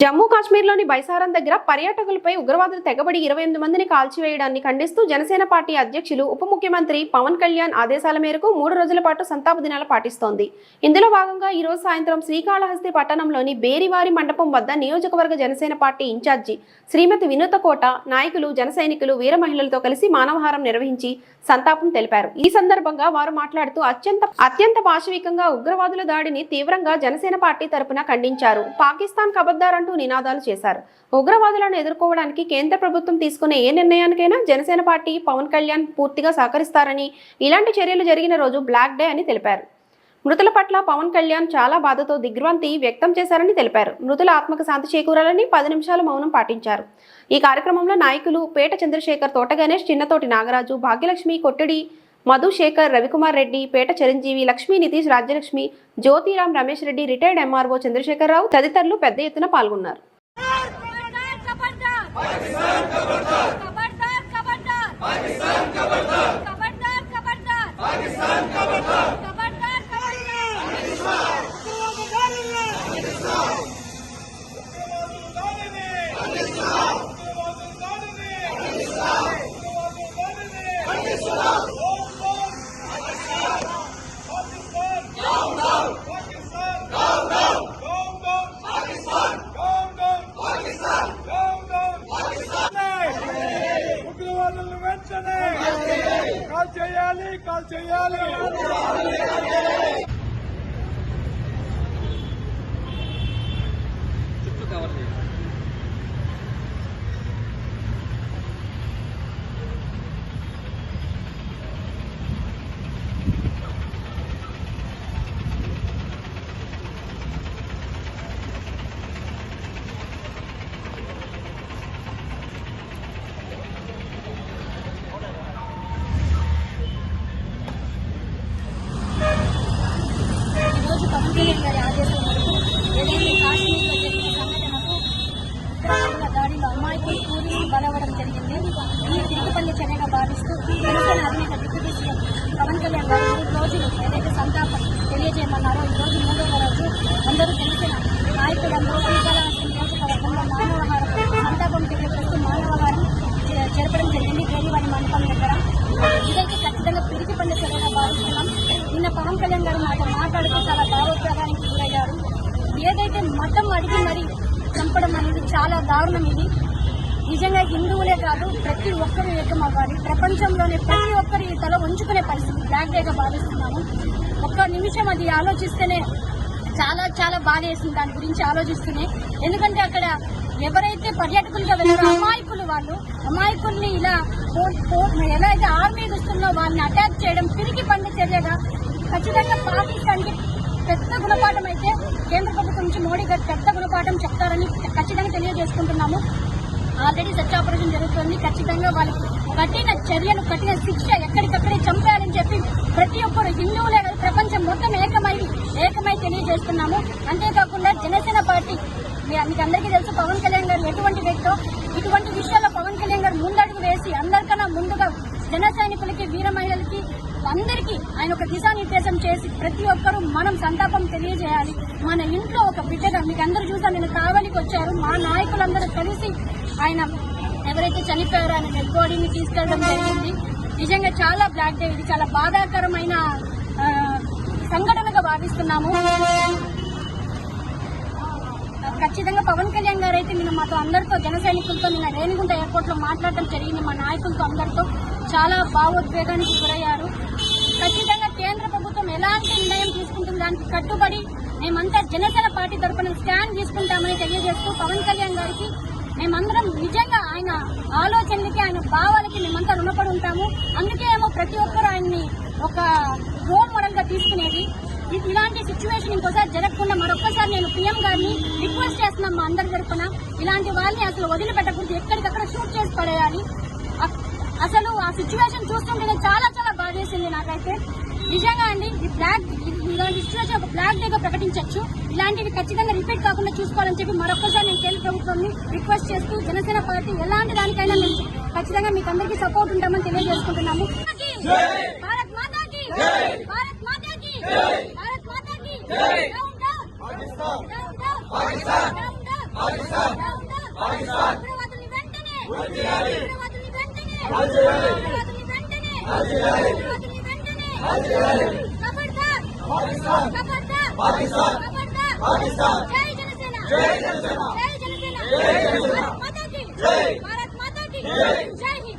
జమ్మూ కాశ్మీర్లోని బైసారం దగ్గర పర్యాటకులపై ఉగ్రవాదులు తెగబడి ఇరవై ఎనిమిది మందిని కాల్చివేయడాన్ని ఖండిస్తూ జనసేన పార్టీ అధ్యక్షులు ఉప ముఖ్యమంత్రి పవన్ కళ్యాణ్ ఆదేశాల మేరకు మూడు రోజుల పాటు సంతాప దినాలు పాటిస్తోంది. ఇందులో భాగంగా ఈ రోజు సాయంత్రం శ్రీకాళహస్తి పట్టణంలోని బేరివారి మండపం వద్ద నియోజకవర్గ జనసేన పార్టీ ఇన్ఛార్జి శ్రీమతి వినూత కోట నాయకులు జన సైనికులు వీర మహిళలతో కలిసి మానవహారం నిర్వహించి సంతాపం తెలిపారు. ఈ సందర్భంగా వారు మాట్లాడుతూ అత్యంత అత్యంత పాశవికంగా ఉగ్రవాదుల దాడిని తీవ్రంగా జనసేన పార్టీ తరపున ఖండించారు. పాకిస్తాన్ కబద్దార్ అంటూ నినాదాలు చేశారు. ఉగ్రవాదులను ఎదుర్కోవడానికి కేంద్ర ప్రభుత్వం తీసుకునే ఏ నిర్ణయానికైనా జనసేన పార్టీ పవన్ కళ్యాణ్ పూర్తిగా సహకరిస్తారని ఇలాంటి చర్యలు జరిగిన రోజు బ్లాక్ డే అని తెలిపారు. మృతుల పట్ల పవన్ కళ్యాణ్ చాలా బాధతో దిగ్భ్రాంతి వ్యక్తం చేశారని తెలిపారు. మృతుల ఆత్మకు శాంతి చేకూరాలని పది నిమిషాలు మౌనం పాటించారు. ఈ కార్యక్రమంలో నాయకులు పేట చంద్రశేఖర్ తోట గణేష్ చిన్నతోటి నాగరాజు భాగ్యలక్ష్మి కొట్టడి మధుశేఖర్ రవికుమార్ రెడ్డి పేట చిరంజీవి లక్ష్మీ నితీష్ రాజ్యలక్ష్మి జ్యోతిరామ్ రమేష్ రెడ్డి రిటైర్డ్ ఎంఆర్ఓ చంద్రశేఖరరావు తదితరులు పెద్ద ఎత్తున పాల్గొన్నారు. ఈరోజు పవన్ కళ్యాణ్ గారి ఆదేశం మేరకు ఏదైతే కాశ్మీర్లో జరిగిన సంఘటనకు ఉగ్రవాదుల దాడిలో అమాయకులు పూర్వీకులు బలవడం జరిగింది ఈ తిరుగుపల్లి చర్యగా భావిస్తూ జనసేన అధినేత డిప్యూటీ సీఎం పవన్ కళ్యాణ్ గారు మూడు రోజులు ఏదైతే సంతాపం తెలియజేయమన్నారో ఈ రోజు మూడవ రోజు అందరూ జనసేన నాయకులందరూ శ్రీకాళహస్తి నియోజకవర్గంలో మానవహారం సంతాపం తెలియజేస్తూ మానవహారం జ- జరపడం జరిగింది గేలివారి మండపం దగ్గర ఇదైతే ఖచ్చితంగా పిరికి పండు చర్యగా భావిస్తున్నాం నిన్న పవన్ కళ్యాణ్ గారు మాట మాట్లాడుతూ చాలా భావోద్వేగానికి గురయ్యారు ఏదైతే మతం అడిగి మరి చంపడం అనేది చాలా దారుణం ఇది. నిజంగా హిందువులే కాదు ప్రతి ఒక్కరు ఏకమవ్వాలి ప్రపంచంలోనే ప్రతి ఒక్కరు ఈ తల ఉంచుకునే పరిస్థితి బ్లాక్ డేగా భావిస్తున్నాము. ఒక్క నిమిషం అది ఆలోచిస్తేనే చాలా చాలా బాధ వేసింది దాని గురించి ఆలోచిస్తూనే. ఎందుకంటే అక్కడ ఎవరైతే పర్యాటకులుగా వెళ్ళారో అమాయకులు వాళ్ళు అమాయకుల్ని ఇలా పో- ఎలా అయితే ఆర్మీ దుస్తుల్లో వాళ్ళని అటాక్ చేయడం తిరిగి పండు చర్యగా ఖచ్చితంగా పాకిస్తాన్ పెద్ద గుణపాఠం అయితే కేంద్ర ప్రభుత్వం నుంచి మోడీ గారు పెద్ద గుణపాఠం చెప్తారని ఖచ్చితంగా తెలియజేసుకుంటున్నాము ఆల్రెడీ సెర్చ్ ఆపరేషన్ జరుగుతుంది. ఖచ్చితంగా వాళ్ళకి కఠిన చర్యలు కఠిన శిక్ష ఎక్కడికక్కడే చంపేయాలని చెప్పి ప్రతి ఒక్కరు హిందువులే కాదు ప్రపంచం మొత్తం ఏకమై ఏకమై తెలియజేస్తున్నాము. అంతేకాకుండా జనసేన పార్టీ మీకు అందరికీ తెలుసు పవన్ కళ్యాణ్ గారు ఎటువంటి వ్యక్తో ఇటువంటి విషయాల్లో పవన్ కళ్యాణ్ గారు ముందడుగు వేసి అందరికన్నా ముందుగా జన సైనికులకి వీర మహిళలకి ఆయన ఒక దిశానిర్దేశం చేసి ప్రతి ఒక్కరూ మనం సంతాపం తెలియజేయాలి. మన ఇంట్లో ఒక బిడ్డగా మీకు అందరూ చూసాను నేను కావలికి వచ్చారు. మా నాయకులందరూ కలిసి ఆయన ఎవరైతే చనిపోయారో ఆయన డెడ్ బాడీని తీసుకెళ్ళడం జరిగింది. నిజంగా చాలా బ్లాక్ డే. ఇది చాలా బాధాకరమైన సంఘటనగా భావిస్తున్నాము. ఖచ్చితంగా పవన్ కళ్యాణ్ గారు అయితే నిన్న మాతో అందరితో జన సైనికులతో నిన్న రేణిగుంట ఎయిర్పోర్ట్లో మాట్లాడటం జరిగింది. మా నాయకులతో అందరితో చాలా భావోద్వేగానికి గురయ్యారు. ఖచ్చితంగా కేంద్ర ప్రభుత్వం ఎలాంటి నిర్ణయం తీసుకుంటుంది? దానికి కట్టుబడి మేమంతా జనసేన పార్టీ తరఫున స్టాండ్ తీసుకుంటామని తెలియజేస్తూ పవన్ కళ్యాణ్ గారికి మేమందరం నిజంగా ఆయన ఆలోచనలకి ఆయన భావాలకి మేమంతా రుణపడి ఉంటాము. అందుకే ఏమో ప్రతి ఒక్కరు ఆయన్ని ఒక రోల్ మోడల్గా తీసుకునేది. ఇలాంటి సిచ్యువేషన్ ఇంకోసారి జరగకుండా మరొక్కసారి నేను పీఎం గారిని రిక్వెస్ట్ చేస్తున్నాం మా అందరి తరఫున ఇలాంటి వాళ్ళని అసలు వదిలిపెట్టకూడదు. ఎక్కడికక్కడ షూట్ చేసి పడేయాలి. అసలు ఆ సిచ్యువేషన్ చూస్తుంటేనే చాలా చాలా బాధేసింది నాకైతే. నిజంగా అండి ఈ బ్లాక్ ఇలాంటి సిచ్యువేషన్ ఒక బ్లాక్ డేగా ప్రకటించవచ్చు ఇలాంటివి ఖచ్చితంగా రిపీట్ కాకుండా చూసుకోవాలని చెప్పి మరొకసారి నేను కేంద్ర ప్రభుత్వాన్ని రిక్వెస్ట్ చేస్తూ జనసేన పార్టీ ఎలాంటి దానికైనా మేము ఖచ్చితంగా మీకు అందరికీ సపోర్ట్ ఉంటామని తెలియజేసుకుంటున్నాము. భారత్ మాతాకి! భారత్ మాతాకి! భారత్ మాతాకి! డౌన్ డౌన్ డౌన్ డౌన్ ఖబర్దార్ ఖబర్దార్ జై జనసేన. జై జనసేన. జై జనసేన. భారత్ మాతా కీ మాతా కీ